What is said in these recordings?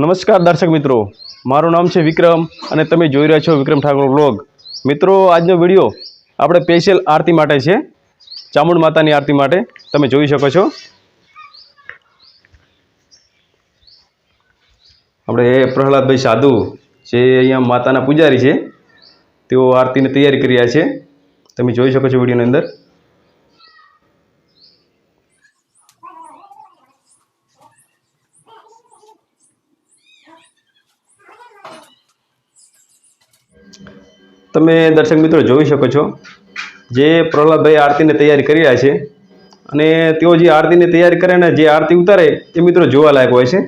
નમસ્કાર દર્શક મિત્રો. મારું નામ છે વિક્રમ અને તમે જોઈ રહ્યા છો વિક્રમ ઠાકોર બ્લોગ મિત્રો, આજનો વીડિયો આપણે સ્પેશિયલ આરતી માટે છે. ચામુંડ માતાની આરતી માટે તમે જોઈ શકો છો. આપણે પ્રહલાદભાઈ સાધુ જે અહીંયા માતાના પૂજારી છે, તેઓ આરતીની તૈયારી કરી રહ્યા છે. તમે જોઈ શકો છો વિડીયોની અંદર. તમે દર્શક મિત્રો જોઈ શકો છો જે પ્રહલાદભાઈ આરતીને તૈયારી કરી રહ્યા છે અને તેઓ જે આરતીની તૈયારી કરે ને જે આરતી ઉતારે એ મિત્રો જોવાલાયક હોય છે.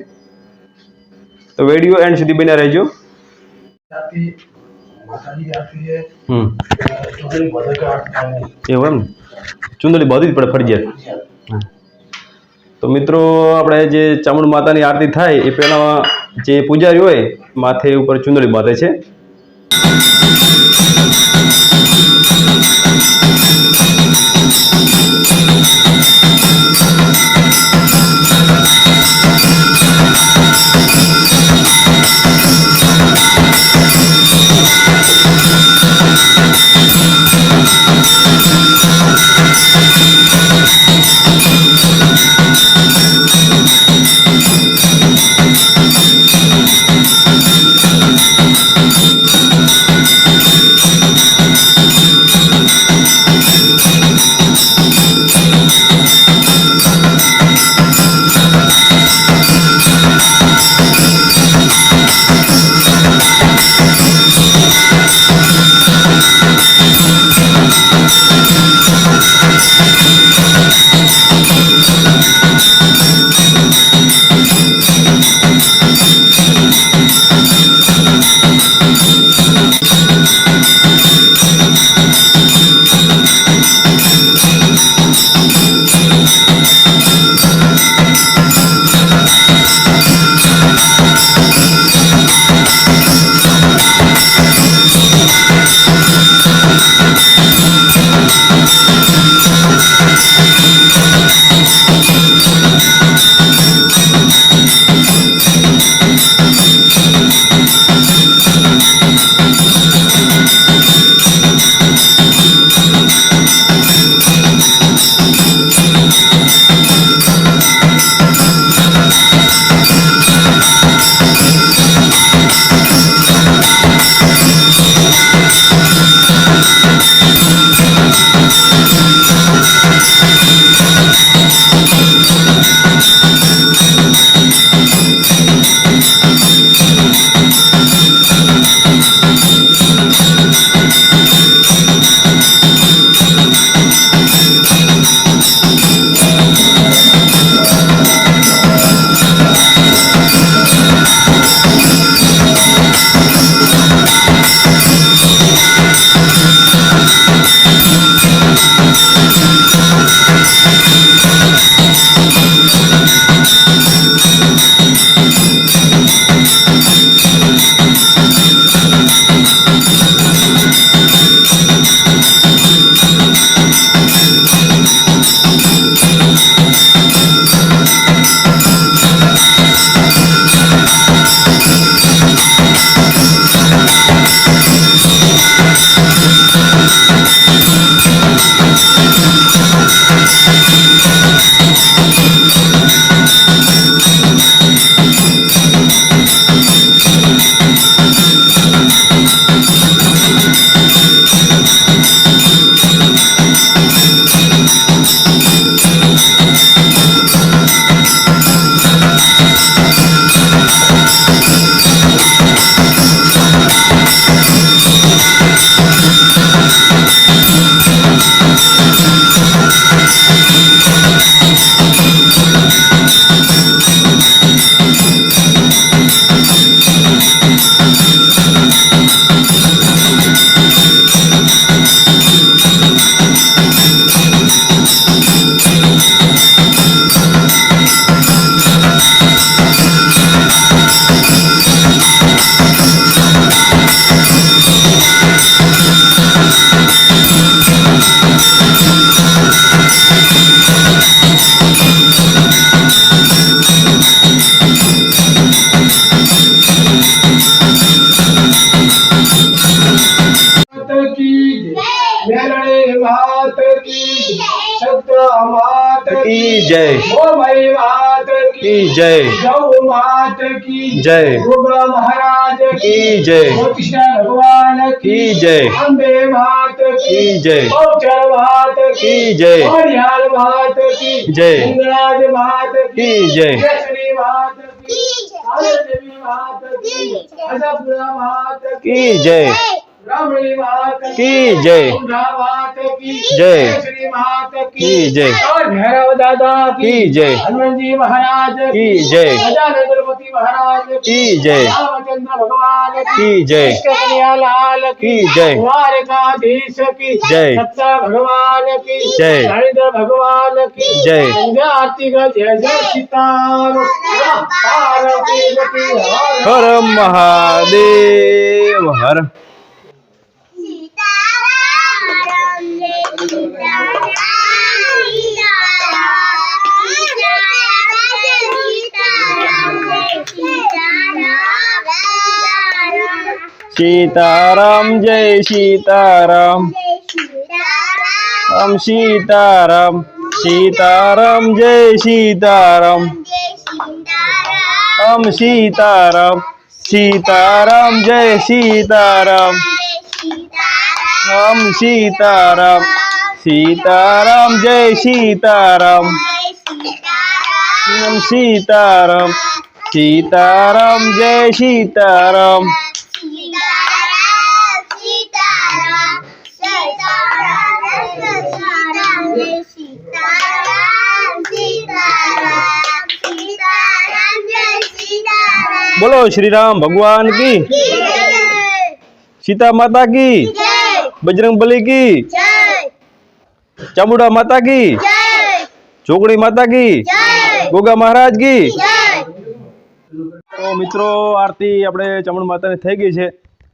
તો વીડિયો એન્ડ સુધી બન્યા રહેજો. એવું એમ ચુંદડી બાંધવી જ પડે ફરજિયાત. તો મિત્રો, આપણે જે ચામુંડ માતાની આરતી થાય એ પહેલાં જે પૂજારી હોય, માથે ઉપર ચુંદડી બાંધે છે. Thank you. માત કી જય ઓ મઈ માત કી જય ગૌ માત કી જય ગોગા મહારાજ કી જય કૃષ્ણ ભગવાન કી જય અંબે માત કી જય બહુચર માત કી જય ઓરિયાલ માત કી જય. ગંગરાજ માત કી જય. કેસરી માત કી આનંદદેવી માત કી આશાપુરા માત કી જય કી જય જય કી જય દાદા કી જય હનુમાનજી મહારાજ કી જય ગણપતિ મહારાજ કી જય રામચંદ્ર ભગવાન કી જય કૃષ્ણકનૈયાલાલ કી જય દ્વારકાધીશ કી જય સત્ત ભગવાન કી જય હરિદર ભગવાન કી જય સંજય આરતી જય જય સીતારો પાર્વતી હર મહાદેવ હર સીતારામ, જય સીતારામ. રામ સીતારામ સીતારામ, જય સીતારામ. રામ સીતારામ સીતારામ, જય સીતારામ. રામ સીતારામ. સીતારામ જય સીતારામ આમ સીતારામ સીતારામ જય સીતારામ બોલો શ્રી રામ ભગવાન કી સીતા માતા કી બજરંગ બલી કી ચામુંડા માતા કી ચોકડી માતા કી ગોગા મહારાજ કી. તો મિત્રો આરતી આપણે ચામુંડ માતાની થઈ ગઈ છે.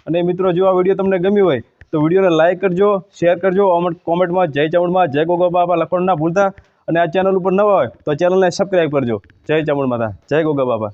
અને મિત્રો જો આ વીડિયો તમને ગમ્યો હોય તો વિડીયોને લાઈક કરજો શેર કરજો કોમેન્ટમાં જય ચામુંડમાં જય ગોગા બાપા લખવાનું ના ભૂલતા. અને આ ચેનલ ઉપર નવા હોય તો ચેનલને સબસ્ક્રાઈબ કરજો. જય ચામુંડ માતા જય ગોગા બાપા.